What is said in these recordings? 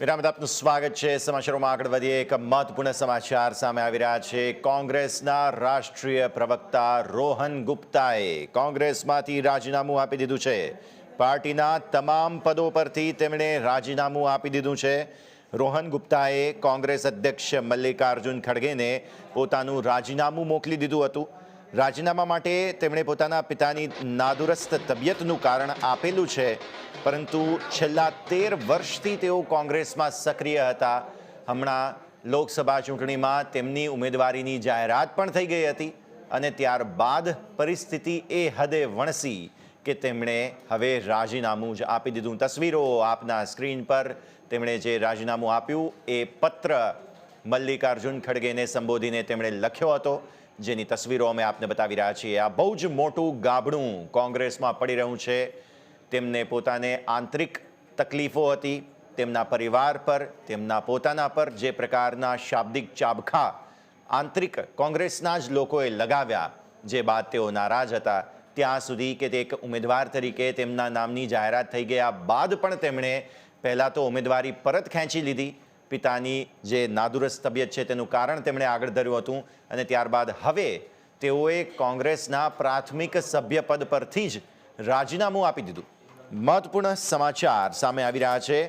વિરામત આપનું સ્વાગત છે. સમાચારોમાં આગળ વધીએ. એક મહત્વપૂર્ણ સમાચાર સામે આવી રહ્યા છે. કોંગ્રેસના રાષ્ટ્રીય પ્રવક્તા રોહન ગુપ્તાએ કોંગ્રેસમાંથી રાજીનામું આપી દીધું છે. પાર્ટીના તમામ પદો પરથી તેમણે રાજીનામું આપી દીધું છે. રોહન ગુપ્તાએ કોંગ્રેસ અધ્યક્ષ મલ્લિકાર્જુન ખડગેને પોતાનું રાજીનામું મોકલી દીધું હતું. રાજીનામા માટે તેમણે પોતાના પિતાની નાદુરસ્ત તબિયતનું કારણ આપેલું છે, પરંતુ છેલ્લા તેર વર્ષથી તેઓ કોંગ્રેસમાં સક્રિય હતા. હમણાં લોકસભા ચૂંટણીમાં તેમની ઉમેદવારીની જાહેરાત પણ થઈ ગઈ હતી અને ત્યારબાદ પરિસ્થિતિ એ હદે વણસી કે તેમણે હવે રાજીનામું જ આપી દીધું. તસવીરો આપના સ્ક્રીન પર. તેમણે જે રાજીનામું આપ્યું એ પત્ર મલ્લિકાર્જુન ખડગેને સંબોધીને તેમણે લખ્યો હતો. જેની તસવીરો અમે આપને બતાવી રહ્યા છીએ. આ બહુ જ મોટું ગાબડું કોંગ્રેસમાં પડી રહ્યું છે. તેમને પોતાને આંતરિક તકલીફો હતી. તેમના પરિવાર પર, તેમના પોતાના પર જે પ્રકારના શાબ્દિક ચાબખા આંતરિક કોંગ્રેસના જ લોકોએ લગાવ્યા, જે બાદ તેઓ નારાજ હતા. ત્યાં સુધી કે તે એક ઉમેદવાર તરીકે તેમના નામની જાહેરાત થઈ ગયા બાદ પણ તેમણે પહેલાં તો ઉમેદવારી પરત ખેંચી લીધી. પિતાની જે નાદુરસ્ત તબિયત છે તેનું કારણ તેમણે આગળ ધર્યું હતું અને ત્યારબાદ હવે તેઓએ કોંગ્રેસના પ્રાથમિક સભ્યપદ પરથી જ રાજીનામું આપી દીધું. મહત્વપૂર્ણ સમાચાર સામે આવી રહ્યા છે.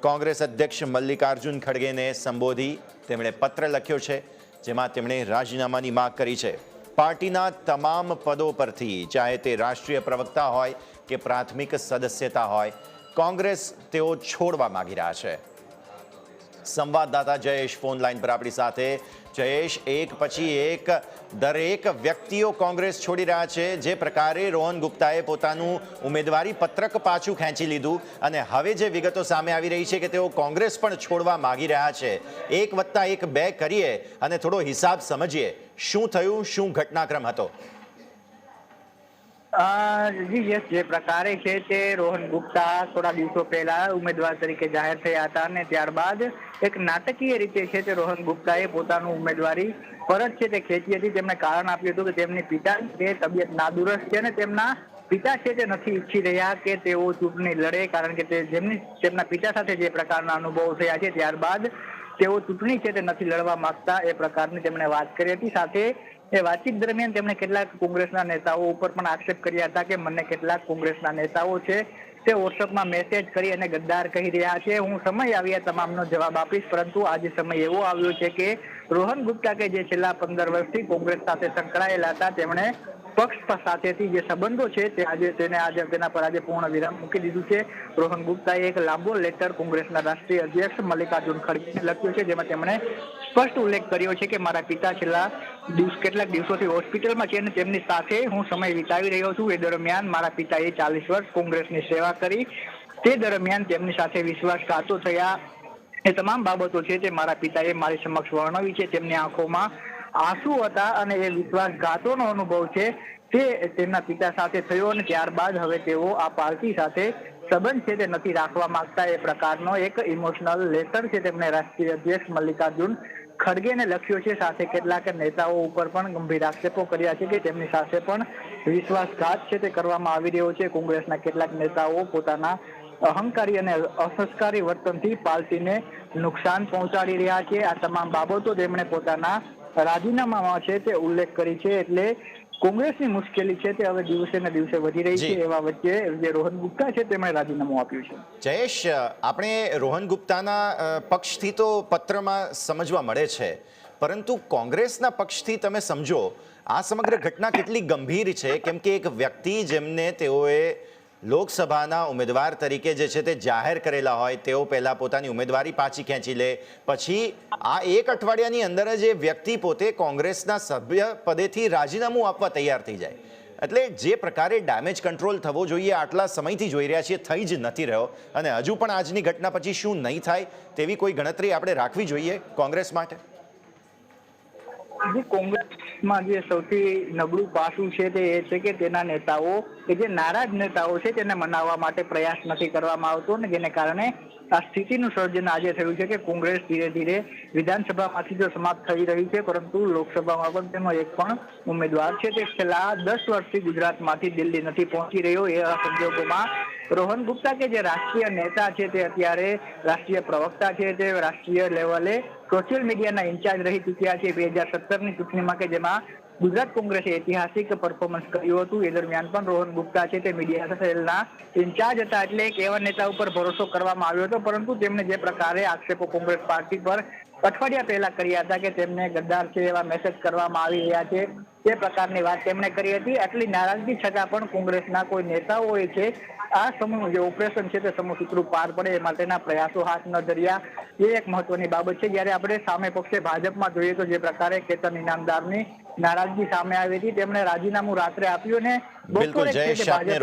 કોંગ્રેસ અધ્યક્ષ મલ્લિકાર્જુન ખડગેને સંબોધી તેમણે પત્ર લખ્યો છે, જેમાં તેમણે રાજીનામાની માગ કરી છે. પાર્ટીના તમામ પદો પરથી, ચાહે તે રાષ્ટ્રીય પ્રવક્તા હોય કે પ્રાથમિક સદસ્યતા હોય, કોંગ્રેસ તેઓ છોડવા માંગી રહ્યા છે. સંવાદદાતા જયેશ ફોન લાઈન પર આપણી સાથે. જયેશ, એક પછી એક દરેક વ્યક્તિઓ કોંગ્રેસ છોડી રહ્યા છે. જે પ્રકારે રોહન ગુપ્તાએ પોતાનું ઉમેદવારી પત્રક પાછું ખેંચી લીધું અને હવે જે વિગતો સામે આવી રહી છે કે તેઓ કોંગ્રેસ પણ છોડવા માગી રહ્યા છે. એક વત્તા એક બે કરીએ અને થોડો હિસાબ સમજીએ. શું થયું? શું ઘટનાક્રમ હતો? જી, યસ, જે પ્રકારે છે તે રોહન ગુપ્તા થોડા દિવસો પહેલા ઉમેદવાર તરીકે જાહેર થયા હતા અને ત્યારબાદ એક નાટકીય રીતે છે તે રોહન ગુપ્તાએ પોતાનું ઉમેદવારી પરત છે તે ખેંચી હતી. તેમણે કારણ આપ્યું હતું કે તેમની પિતા તે તબિયત નાદુરસ્ત છે અને તેમના પિતા છે તે નથી ઈચ્છી રહ્યા કે તેઓ ચૂંટણી લડે કારણ કે તે જેમની, તેમના પિતા સાથે જે પ્રકારના અનુભવો થયા છે, ત્યારબાદ તેઓ ચૂંટણી છે તે નથી લડવા માંગતા એ પ્રકારની તેમણે વાત કરી હતી. સાથે એ વાતચીત દરમિયાન તેમણે કેટલાક કોંગ્રેસના નેતાઓ ઉપર પણ આક્ષેપ કર્યા હતા કે મને કેટલાક કોંગ્રેસના નેતાઓ છે તે વોટ્સઅપમાં મેસેજ કરી અને ગદ્દાર કહી રહ્યા છે. હું સમય આવ્યા તમામનો જવાબ આપીશ, પરંતુ આજે સમય એવો આવ્યો છે કે રોહન ગુપ્તા કે જે છેલ્લા પંદર વર્ષથી કોંગ્રેસ સાથે સંકળાયેલા હતા, તેમણે પક્ષ સાથેથી જે સંબંધો છે તે આજે તેને આજે તેના પર આજે પૂર્ણ વિરામ મૂકી દીધું છે. રોહન ગુપ્તાએ એક લાંબો લેટર કોંગ્રેસના રાષ્ટ્રીય અધ્યક્ષ મલ્લિકાર્જુન ખડગેને લખ્યો છે, જેમાં તેમણે સ્પષ્ટ ઉલ્લેખ કર્યો છે કે મારા પિતા છેલ્લા દિવસ, કેટલાક દિવસોથી હોસ્પિટલમાં છે અને તેમની સાથે હું સમય વિતાવી રહ્યો છું. એ દરમિયાન મારા પિતાએ ચાલીસ વર્ષ કોંગ્રેસની સેવા કરી. તે દરમિયાન તેમની સાથે વિશ્વાસઘાતો થયા. એ તમામ બાબતો છે તે મારા પિતાએ મારી સમક્ષ વર્ણવી છે. તેમની આંખોમાં આંસુ હતા અને એ વિશ્વાસઘાતોનો અનુભવ છે તે તેમના પિતા સાથે થયો અને ત્યારબાદ હવે તેઓ આ પાર્ટી સાથે સંબંધ છે તે નથી રાખવા માંગતા. એ પ્રકારનો એક ઇમોશનલ લેટર છે. તેમણે રાષ્ટ્રીય અધ્યક્ષ મલ્લિકાર્જુન ખડગેને લખ્યો છે સાથે કેટલાક નેતાઓ ઉપર પણ ગંભીર આક્ષેપો કર્યા છે કે તેમની સાથે પણ વિશ્વાસઘાત છે તે કરવામાં આવી રહ્યો છે. કોંગ્રેસના કેટલાક નેતાઓ પોતાના અહંકારી અને અસંસ્કારી વર્તનથી પાર્ટીને નુકસાન પહોંચાડી રહ્યા છે. આ તમામ બાબતો તેમણે પોતાના રાજીનામામાં છે તે ઉલ્લેખ કરી છે. એટલે કોંગ્રેસની મુશ્કેલી છે તે હવે દિવસે ને દિવસે વધી રહી છે એવા વચ્ચે જે રોહન ગુપ્તા છે તેમણે રાજીનામું આપ્યું છે. જયેશ આપણે રોહન ગુપ્તાના પક્ષથી તો પત્રમાં સમજવા મળે છે. પરંતુ કોંગ્રેસના પક્ષથી તમે સમજો આ સમગ્ર ઘટના કેટલી ગંભીર છે? કેમ કે એક વ્યક્તિ જેમને તેઓએ લોકસભાના ઉમેદવાર તરીકે જે છે તે જાહેર કરેલા હોય તેઓ પહેલા પોતાની ઉમેદવારી પાછી ખેંચી લે. પછી આ એક અઠવાડિયાની અંદર જ એ વ્યક્તિ પોતે કોંગ્રેસના સભ્ય પદેથી રાજીનામું આપવા તૈયાર થઈ જાય. એટલે જે પ્રકારે ડેમેજ કંટ્રોલ થવો જોઈએ, આટલા સમયથી જોઈ રહ્યા છીએ, થઈ જ નથી રહ્યો. અને હજુ પણ આજની ઘટના પછી શું નહીં થાય તેવી કોઈ ગણતરી આપણે રાખવી જોઈએ કોંગ્રેસ માટે. જે કોંગ્રેસમાં જે સૌથી નબળું પાસું છે તે એ છે કે તેના નેતાઓ કે જે નારાજ નેતાઓ છે, તેને મનાવવા માટે પ્રયાસ નથી કરવામાં આવતો ને જેને કારણે આ સ્થિતિનું સર્જન આજે થયું છે કે કોંગ્રેસ ધીરે ધીરે વિધાનસભામાંથી તો સમાપ્ત થઈ રહી છે, પરંતુ લોકસભામાં પણ તેનો એક પણ ઉમેદવાર છે તે છેલ્લા દસ વર્ષથી ગુજરાતમાંથી દિલ્હી નથી પહોંચી રહ્યો. એવા સંજોગોમાં રોહન ગુપ્તા કે જે રાષ્ટ્રીય નેતા છે તે અત્યારે રાષ્ટ્રીય પ્રવક્તા છે તે રાષ્ટ્રીય લેવલે સોશિયલ મીડિયાના ઇન્ચાર્જ રહી ચૂક્યા છે. બે હજાર સત્તરની ચૂંટણીમાં કે જેમાં ગુજરાત કોંગ્રેસે ઐતિહાસિક પરફોર્મન્સ કર્યું હતું. એ દરમિયાન પણ રોહન ગુપ્તા છે તે મીડિયા સેલના ઇન્ચાર્જ હતા એટલે એક એવા નેતા ઉપર ભરોસો કરવામાં આવ્યો હતો. પરંતુ તેમણે જે પ્રકારે આક્ષેપો કોંગ્રેસ પાર્ટી પર અઠવાડિયા પહેલા કર્યા હતા કે તેમને ગદ્દાર છે એવા મેસેજ કરવામાં આવી રહ્યા છે. તે પ્રકારની વાત તેમણે કરી હતી. આટલી નારાજગી છતાં પણ કોંગ્રેસના કોઈ નેતાઓએ છે આ સમૂહ જે ઓપરેશન છે તે સમૂહ સૂત્રું પાર પડે એ માટેના પ્રયાસો હાથ ન ધર્યા. એ એક મહત્વની બાબત છે. જ્યારે આપણે સામે પક્ષે ભાજપમાં જોઈએ તો જે પ્રકારે કેતન ઇનામદારની નારાજગી સામે આવી હતી તેમણે રાજીનામું રાત્રે આપ્યું ને બિલકુલ જયેશ આપને